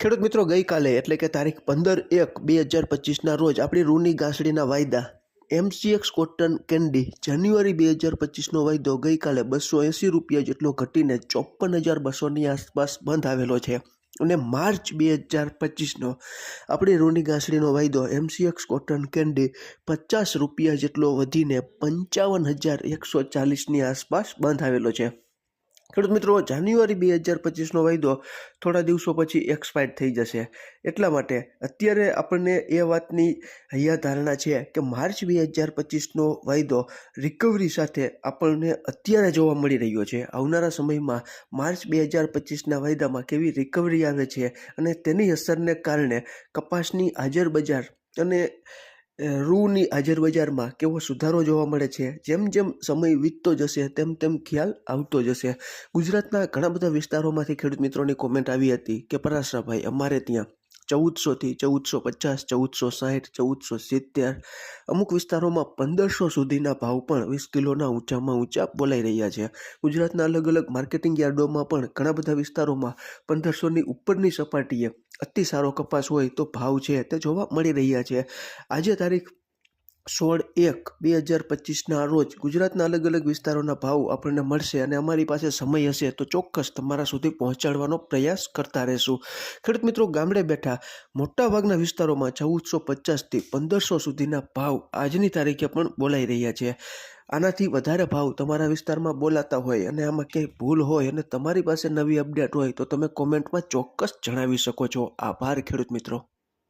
ખેડૂત મિત્રો, ગઈકાલે એટલે કે તારીખ પંદર એક બે હજાર પચીસના રોજ આપણી રૂની ગાંસડીના વાયદા એમસીએક્સ કોટન કેન્ડી જાન્યુઆરી બે હજાર પચીસનો વાયદો ગઈકાલે બસો એંસી રૂપિયા જેટલો ઘટીને ચોપન હજાર બસોની આસપાસ બંધ આવેલો છે. અને માર્ચ બે હજાર પચીસનો આપણી રૂની ગાંસડીનો વાયદો એમસીએક્સ કોટન કેન્ડી પચાસ રૂપિયા જેટલો વધીને પંચાવન હજાર એકસો ચાલીસની આસપાસ બંધ આવેલો છે. ખેડૂત મિત્રો, જાન્યુઆરી બે હજાર પચીસનો વાયદો થોડા દિવસો પછી એક્સપાયર થઈ જશે. એટલા માટે અત્યારે આપણને એ વાતની હૈયા ધારણા છે કે માર્ચ બે હજાર પચીસનો વાયદો રિકવરી સાથે આપણને અત્યારે જોવા મળી રહ્યો છે. આવનારા સમયમાં માર્ચ બે હજાર પચીસના વાયદામાં કેવી રિકવરી આવે છે અને તેની અસરને કારણે કપાસની હાજર બજાર અને રૂની હાજર બજારમાં કેવો સુધારો જોવા મળે છે? જેમ જેમ સમય વીતતો જશે, તેમ તેમ ખ્યાલ આવતો જશે. ગુજરાતના ઘણા બધા વિસ્તારોમાંથી ખેડૂત મિત્રોની કોમેન્ટ આવી હતી કે, પરાશરાભાઈ, અમારે ત્યાં ચૌદસોથી ચૌદસો પચાસ, ચૌદસો સાઠ ચૌદસો સિત્તેર, અમુક વિસ્તારોમાં પંદરસો સુધીના ભાવ પણ વીસ કિલોના ઊંચામાં ઊંચા બોલાઈ રહ્યા છે. ગુજરાતના અલગ અલગ માર્કેટિંગ યાર્ડોમાં પણ ઘણા બધા વિસ્તારોમાં પંદરસોની ઉપરની સપાટીએ અતિ સારો કપાસ હોય તો ભાવ છે તે જોવા મળી રહ્યા છે. આજે તારીખ સોળ એક બે હજાર પચીસના રોજ ગુજરાતના અલગ અલગ વિસ્તારોના ભાવ આપણને મળશે અને અમારી પાસે સમય હશે તો ચોક્કસ તમારા સુધી પહોંચાડવાનો પ્રયાસ કરતા રહેશું. ખેડૂત મિત્રો ગામડે બેઠા મોટાભાગના વિસ્તારોમાં ચૌદસો પચાસથી પંદરસો સુધીના ભાવ આજની તારીખે પણ બોલાઈ રહ્યા છે. આનાથી વધારે ભાવ તમારા વિસ્તારમાં બોલાતા હોય અને આમાં ક્યાંય ભૂલ હોય અને તમારી પાસે નવી અપડેટ હોય તો તમે કોમેન્ટમાં ચોક્કસ જણાવી શકો છો. આભાર ખેડૂત મિત્રો.